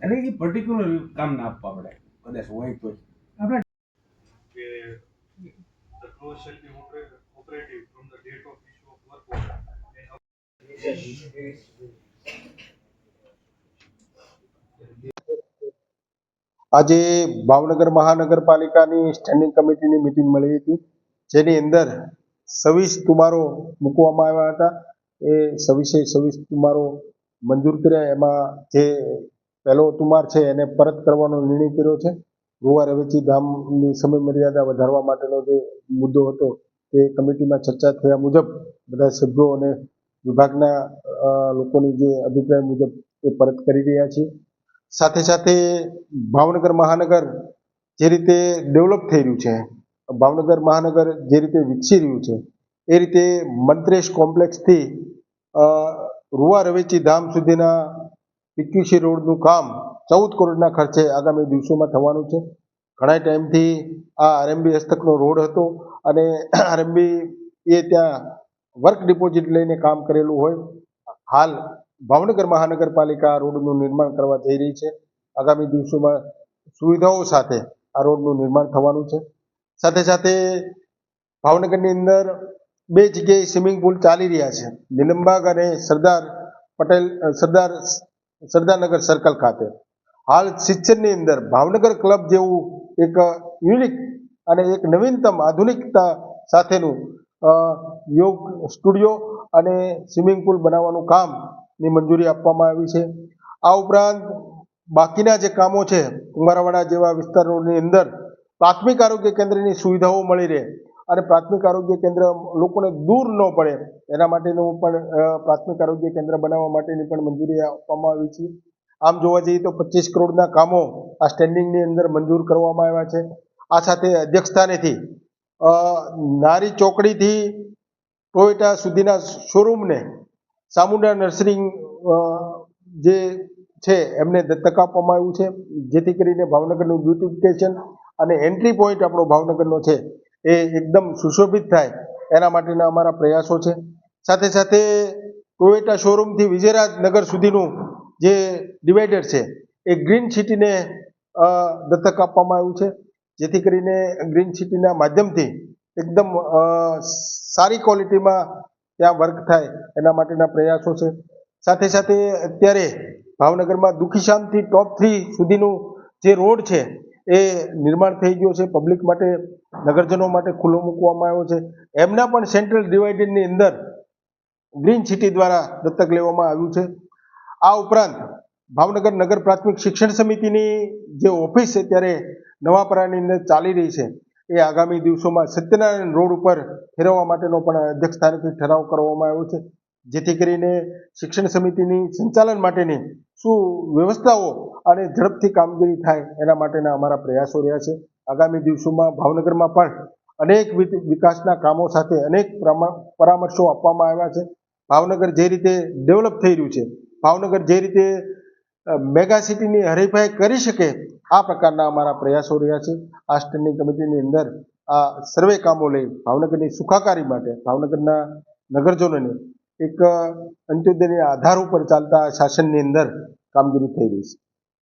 એટલે એ પર્ટિક્યુલર કામ ના આપવા પડે. કદાચ હોય તો આપણે આજે ભાવનગર મહાનગરપાલિકાની સ્ટેન્ડિંગ કમિટીની મિટિંગ મળી હતી. જેની અંદર સવીસ તુમારો મૂકવામાં આવ્યા હતા. એ સવીસે સવીસ તુમારો મંજૂર કર્યા. એમાં જે પહેલો તુમાર છે એને પરત કરવાનો નિર્ણય કર્યો છે. ગોવા રવેચી ગામની સમય મર્યાદા વધારવા માટેનો જે મુદ્દો હતો, તે કમિટીમાં ચર્ચા થયા મુજબ બધા સભ્યો અને વિભાગના લોકોની જે અભિપ્રાય મુજબ એ પરત કરી રહ્યા છીએ. સાથે સાથે ભાવનગર, મહાનગર જે રીતે ડેવલપ થઈ રહ્યું છે ભાવનગર મહાનગર જે રીતે વિકસી રહ્યું છે, એ રીતે મંત્રેશ કોમ્પ્લેક્સથી રૂવા રવેચી ધામ સુધીના પીક્યુસી રોડનું કામ ચૌદ કરોડના ખર્ચે આગામી દિવસોમાં થવાનું છે. ઘણા ટાઈમથી આ આરએમબી હસ્તકનો રોડ હતો અને આરએમબી એ ત્યાં વર્ક ડિપોઝિટ લઈને કામ કરેલું હોય. હાલ ભાવનગર મહાનગરપાલિકા રોડનું નિર્માણ કરવા જઈ રહી છે. આગામી દિવસોમાં સુવિધાઓ સાથે આ રોડનું નિર્માણ થવાનું છે. સાથે સાથે ભાવનગરની અંદર બે જગ્યાએ સ્વિમિંગ પુલ ચાલી રહ્યા છે. નીલમબાગ અને સરદાર પટેલ સરદાર, સરદારનગર સર્કલ ખાતે. હાલ શિક્ષણની અંદર ભાવનગર ક્લબ જેવું એક યુનિક અને એક નવીનતમ આધુનિકતા સાથેનું યોગ સ્ટુડિયો અને સ્વિમિંગ પુલ બનાવવાનું કામની મંજૂરી આપવામાં આવી છે. આ ઉપરાંત બાકીના જે કામો છે, કુંભારવાડા જેવા વિસ્તારોની અંદર પ્રાથમિક આરોગ્ય કેન્દ્રની સુવિધાઓ મળી રહે અને પ્રાથમિક આરોગ્ય કેન્દ્ર લોકોને દૂર ન પડે, એના માટેનું પણ પ્રાથમિક આરોગ્ય કેન્દ્ર બનાવવા માટેની પણ મંજૂરી આપવામાં આવી છે. આમ જોવા જઈએ તો પચીસ કરોડના કામો આ સ્ટેન્ડિંગની અંદર મંજૂર કરવામાં આવ્યા છે. આ સાથે અધ્યક્ષસ્થાનેથી નારી ચોકડીથી ટોયોટા સુધીના શોરૂમને સામુંડા નર્સરી જે છે એમને દત્તક આપવામાં આવ્યું છે. જેથી કરીને ભાવનગરનું બ્યુટિફિકેશન અને એન્ટ્રી પોઈન્ટ આપણો ભાવનગરનો છે, એ એકદમ સુશોભિત થાય. એના માટેના અમારા પ્રયાસો છે. સાથે સાથે ટોયોટા શોરૂમથી વિજયરાજ નગર સુધીનું જે ડિવાઈડર છે, એ ગ્રીન સિટીને દત્તક આપવામાં આવ્યું છે. જેથી કરીને ગ્રીન સિટીના માધ્યમથી એકદમ સારી ક્વોલિટીમાં ત્યાં વર્ક થાય એના માટેના પ્રયાસો છે. સાથે સાથે અત્યારે ભાવનગરમાં દુખીશામથી ટોપ થ્રી સુધીનું જે રોડ છે એ નિર્માણ થઈ ગયો છે પબ્લિક માટે, નગરજનો માટે ખુલ્લો મૂકવામાં આવ્યો છે. એમના પણ સેન્ટ્રલ ડિવાઇડરની અંદર ગ્રીન સિટી દ્વારા દત્તક લેવામાં આવ્યું છે. આ ઉપરાંત, ભાવનગર નગર પ્રાથમિક શિક્ષણ સમિતિની જે ઓફિસ અત્યારે નવાપરાની અંદર ચાલી રહી છે. એ આગામી દિવસોમાં સત્યનારાયણ રોડ ઉપર ફેરવવા માટેનો પણ અધ્યક્ષ સ્થાનેથી ઠરાવ કરવામાં આવ્યો છે. જેથી કરીને શિક્ષણ સમિતિની સંચાલન માટેની શું વ્યવસ્થાઓ અને ઝડપથી કામગીરી થાય એના માટેના અમારા પ્રયાસો રહ્યા છે. આગામી દિવસોમાં ભાવનગરમાં પણ અનેક વિકાસના કામો સાથે અનેક પરામર- પરામર્શો આપવામાં આવ્યા છે. ભાવનગર જે રીતે ડેવલપ થઈ રહ્યું છે, ભાવનગર જે રીતે મેગા સિટીની હરીફાઈ કરી શકે આ પ્રકારના અમારા પ્રયાસો રહ્યા છે. આ સ્ટેન્ડિંગ કમિટીની અંદર આ સર્વે કામો લઈ ભાવનગરની સુખાકારી માટે, ભાવનગરના નગરજનોને એક અંત્યોદયના આધાર ઉપર ચાલતા શાસનની અંદર કામગીરી થઈ રહી છે.